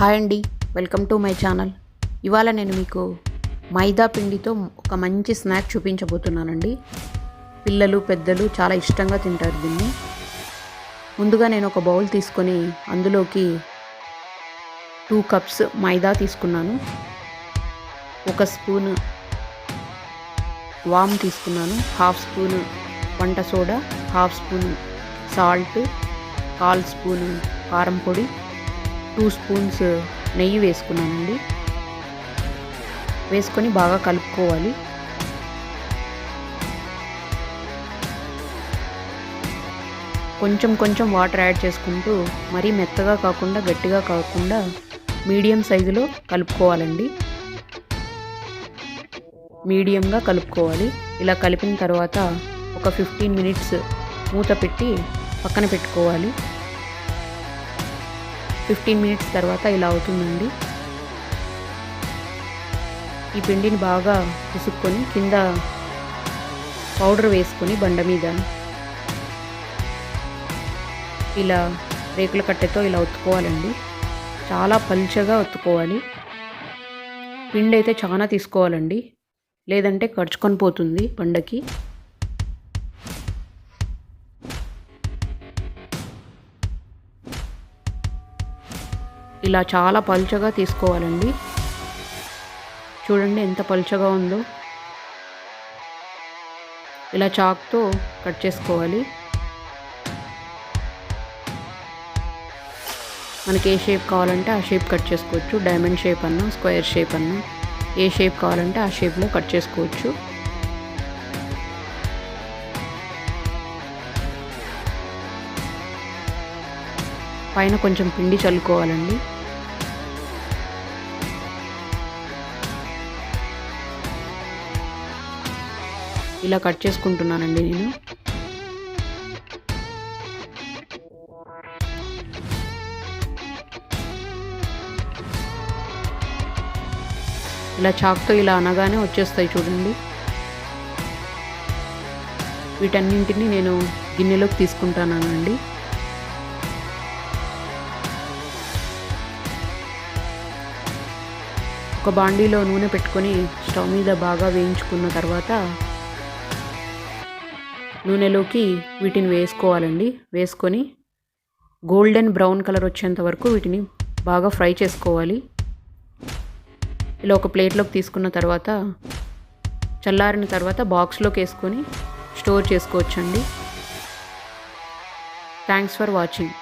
Hi అండి welcome to my channel. ఇవాళ నేను మీకు మైదా పిండితో ఒక మంచి స్నాక్ చూపించబోతున్నానండి. పిల్లలు పెద్దలు చాలా ఇష్టంగా తింటారు దీన్ని. ముందుగా నేను ఒక బౌల్ తీసుకొని అందులోకి టూ కప్స్ మైదా తీసుకున్నాను. ఒక స్పూన్ వామ్ తీసుకున్నాను. హాఫ్ స్పూన్ వంట సోడా హాఫ్ స్పూన్ సాల్ట్ కాల్ స్పూన్ కారం పొడి టూ స్పూన్స్ నెయ్యి వేసుకున్నానండి. వేసుకొని బాగా కలుపుకోవాలి. కొంచెం కొంచెం వాటర్ యాడ్ చేసుకుంటూ మరీ మెత్తగా కాకుండా గట్టిగా కాకుండా మీడియం సైజులో కలుపుకోవాలండి. మీడియంగా కలుపుకోవాలి. ఇలా కలిపిన తర్వాత ఒక ఫిఫ్టీన్ మినిట్స్ మూత పెట్టి పక్కన పెట్టుకోవాలి. ఫిఫ్టీన్ మినిట్స్ తర్వాత ఇలా అవుతుందండి. ఈ పిండిని బాగా పిసుక్కొని కింద పౌడర్ వేసుకొని బండ మీద ఇలా రేకుల కట్టెతో ఇలా ఒత్తుకోవాలండి. చాలా పలుచగా ఒత్తుకోవాలి. పిండి అయితే చాలా తీసుకోవాలండి. లేదంటే కడుచుకొని పోతుంది పండకి ఇలా చాలా పలుచగా తీసుకోవాలండి. చూడండి ఎంత పలుచగా ఉందో. ఇలా చాక్తో కట్ చేసుకోవాలి. మనకి ఏ షేప్ కావాలంటే ఆ షేప్ కట్ చేసుకోవచ్చు. డైమండ్ షేప్ అన్నా స్క్వేర్ షేప్ అన్నా ఏ షేప్ కావాలంటే ఆ షేప్లో కట్ చేసుకోవచ్చు. పైన కొంచెం పిండి చల్లుకోవాలండి. ఇలా కట్ చేసుకుంటున్నానండి నేను. ఇలా చాక్తో ఇలా అనగానే వచ్చేస్తాయి చూడండి. వీటన్నింటినీ నేను గిన్నెలోకి తీసుకుంటానండి. ఒక బాండీలో నూనె పెట్టుకొని స్టవ్ మీద బాగా వేయించుకున్న తర్వాత నూనెలోకి వీటిని వేసుకోవాలండి. వేసుకొని గోల్డెన్ బ్రౌన్ కలర్ వచ్చేంత వరకు వీటిని బాగా ఫ్రై చేసుకోవాలి. ఇలా ఒక ప్లేట్లోకి తీసుకున్న తర్వాత చల్లారిన తర్వాత బాక్స్లోకి వేసుకొని స్టోర్ చేసుకోవచ్చండి. Thanks for watching.